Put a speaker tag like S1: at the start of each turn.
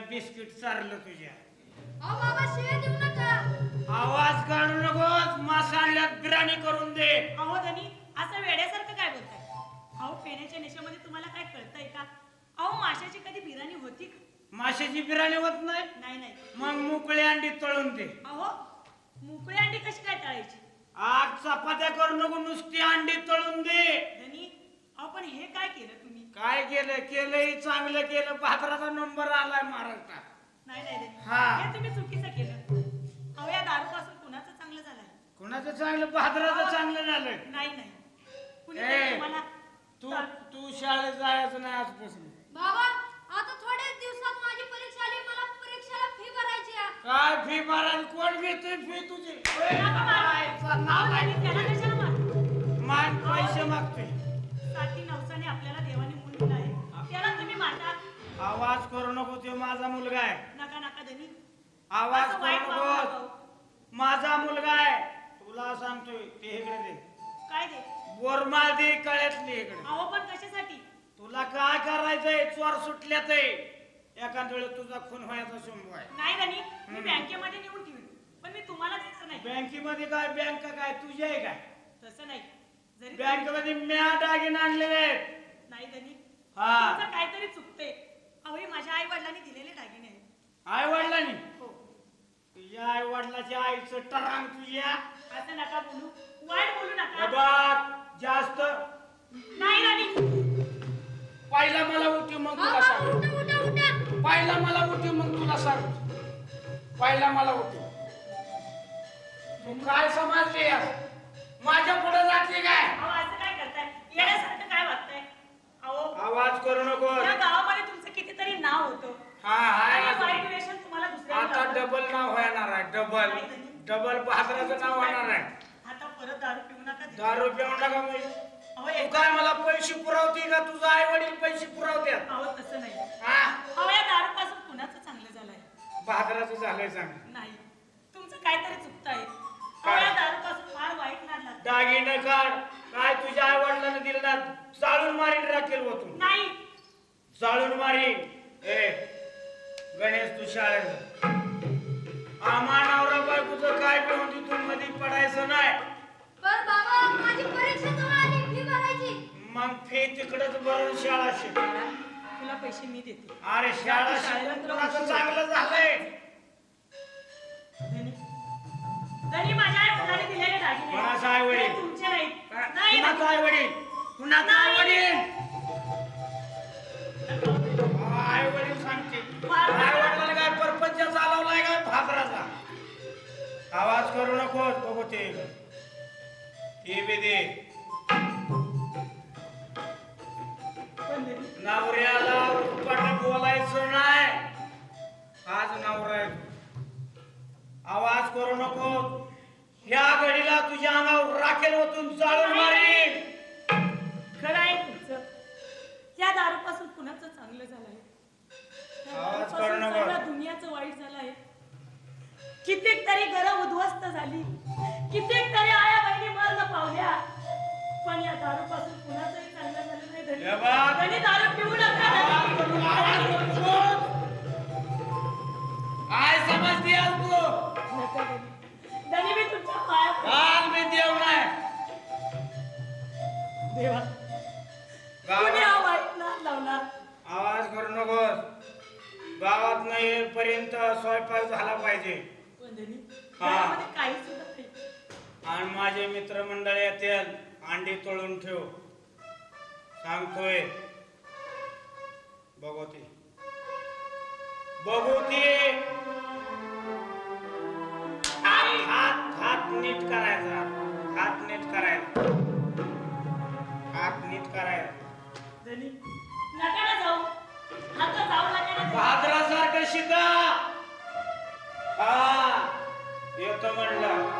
S1: विचारलं तुझ्या.
S2: अहो बाबा शिव्या देऊ नका.
S1: आवाज काढू नकोस मासांड्यात बिराणी करून दे.
S3: अहो धनी असं वेड्यासारखं काय बोलताय? अहो पेण्याच्या नेशामध्ये तुम्हाला काय कळतंय का? अहो माशाची कधी बिर्याणी होती का?
S1: माशाची बिराणी होत नाही?
S3: नाही नाही.
S1: मग मोकळी अंडी तळून दे.
S3: अहो मोकळी अंडी कशी काय तळायची?
S1: आग चपात्या करू नको नुसती अंडी तळून दे.
S3: धनी अहो पण हे काय केलं तुम्ही?
S1: काय केलं? केलंही चांगलं केलं. भाद्राचा नंबर आलाय महाराष्ट्रात.
S3: नाही नाही धनी.
S1: हा.
S3: हे तुम्ही चुकीचं केलं. अहो या दारूपासून कुणाचं चांगलं झालंय?
S1: कुणाचं चांगलं? भाद्राचं चांगलं झालं
S3: नाही नाही. कुणी
S1: ए,
S3: तुम्हाला
S1: तू तू शाळेत जायचं नाही आजपासून.
S2: बाबा आता थोड्याच दिवसात माझी परीक्षा आली. मला परीक्षेला फी भरायची आहे.
S1: काय फी भरायला कोण घेतोय फी तुझी?
S3: नका मारू. अहो, धनी, त्याला कशाला मारता?
S1: मान पैसे मागतोय.
S3: नवसाने आपल्याला देवाने मूल दिलं आहे. त्याला तुम्ही मारतात
S1: आवाज करू नको तो माझा मुलगा आहे.
S3: नका नका धनी.
S1: आवाज
S3: असं वाईट
S1: करू
S3: वागू
S1: नको.
S3: नका.
S1: माझा मुलगा आहे. तुला सांगतोय ते इकडे दे.
S3: काय दे?
S1: बोरमाळ दे कळ्यातली इकडे.
S3: अहो पण कशासाठी?
S1: तुला काय करायचंय? चोर सुटल्यात एखाद वेळेस तुझा खून व्हायचा शंभू आहे.
S3: नाही धनी. मी
S1: हम्म.
S3: बँकेमध्ये नेऊन ठेवीन. पण मी तुम्हाला देणार नाही.
S1: बँकेमध्ये काय? बँक काय? तुझी आहे काय?
S3: तसं नाही. जरी
S1: बँकेमध्ये म्या दागिने आणलेले आहेत.
S3: नाही धनी
S1: हा.
S3: तुमचं काहीतरी चुकते अहो हे माझ्या आई वडिलांनी दिलेले दागिने आहेत.
S1: आई वडिलांनी
S3: हो.
S1: तुझ्या आई वडिलाच्या आईचं टरांग तुझ्या.
S3: असं नका बोलू. वाईट बोलू
S1: हे
S3: नका
S1: बघ जास्त.
S3: नाही धनी
S1: पहिला मला उठी मग तुला सांग पहिला मला उठी मग तुला सांग पहिला मला उठी. तू काय समजली माझ्या पुढे जाते काय
S3: अहो असं काय करताय येण्यासारखं काय वागताय अहो
S1: आवाज करू नको
S3: या गावामध्ये तुमचं कितीतरी नाव होतं
S1: हा
S3: आणि
S1: हाय
S3: वाईट वेशन तुम्हाला दुसऱ्याने
S1: आता
S3: लावलं.
S1: डबल नाव होणार आहे. डबल. डबल बहादराचं नाव होणार आहे.
S3: आता परत दारू पिऊ नका.
S1: दहा रुपये नका मी
S3: अहो
S1: तू
S3: एक
S1: काय मला पैसे पुरवते का? तुझा आई वडील पैसे पुरवतात
S3: अहो तसं नाही.
S1: हा?
S3: अहो या दारूपासून कुणाचं चांगलं झालंय?
S1: बहादराचं झालंय चांगलं.
S3: नाही. तुमचं काहीतरी चुकतंय. अहो
S1: काय?
S3: या दारूपासून फार वाईट नाद लागतं.
S1: दागिने काढ. काय तुझ्या आई वडिलांना दिलं ना? चालून मारीन राखेल होतून
S3: नाही.
S1: चालून मारीन. ए गणेश तू शाळेत आम्हा नवरा बायकोचं काय मध्ये पडायचं नाही?
S2: बर बाबा माझी परीक्षा जवळ आली फी भरायची.
S1: मग फी तिकडच भरून शाळा शिक.
S3: तुला पैसे मी देते.
S1: अरे शाळा
S3: शाळेला
S1: शिकून
S3: तुला उशीर
S1: चांगलं झालंय.
S3: धनी. धनी माझ्या आई वडिलांनी दिलेले दागिने.
S1: कोणाचं आई वडील?
S3: तुमचे नाही
S1: कुणाचं आई वडील? कुणाचं आई वडील? नवऱ्याला उपट बोलायचं नाही. आज नवरा आहे. आवाज करू नको. ह्या घडीला तुझ्या अंगावर राखेल ओतून जाळून मारीन.
S3: खरं आहे तुमचं. या दारूपासून कुणाचं चांगलं झालंय
S1: आवाज करू नको.
S3: दुनियाचं वाईट झालंय कित्येक तरी घरं उद्ध्वस्त झाली. कित्येक तरी आया पण या दारूपासून कुणाचंही चांगलं झालं नाही धनी.
S1: बघ.
S3: धनी, दारू पिऊ नका धनी.
S1: काय समजते आज तू
S3: नका धनी. धनी, मी तुमच्या पाया पडते.
S1: काल मी देव नाही
S3: देवा कोणी
S1: गावात
S3: हा वाईट नाद लावला
S1: आवाज करू नकोस गावात नाही येईपर्यंत स्वयंपाक झाला पाहिजे
S3: पण धनी,
S1: हा.
S3: घरामध्ये काही सुद्धा नाही
S1: आणि माझे मित्रमंडळ येतील अंडी तोडून ठेव. सांगतोय. बघू ते बघू ते हात हात नीट करायचा. हात नीट करायचा. हात नीट करायचा. भाद्रासारखं शिका. हा येतो म्हणलं.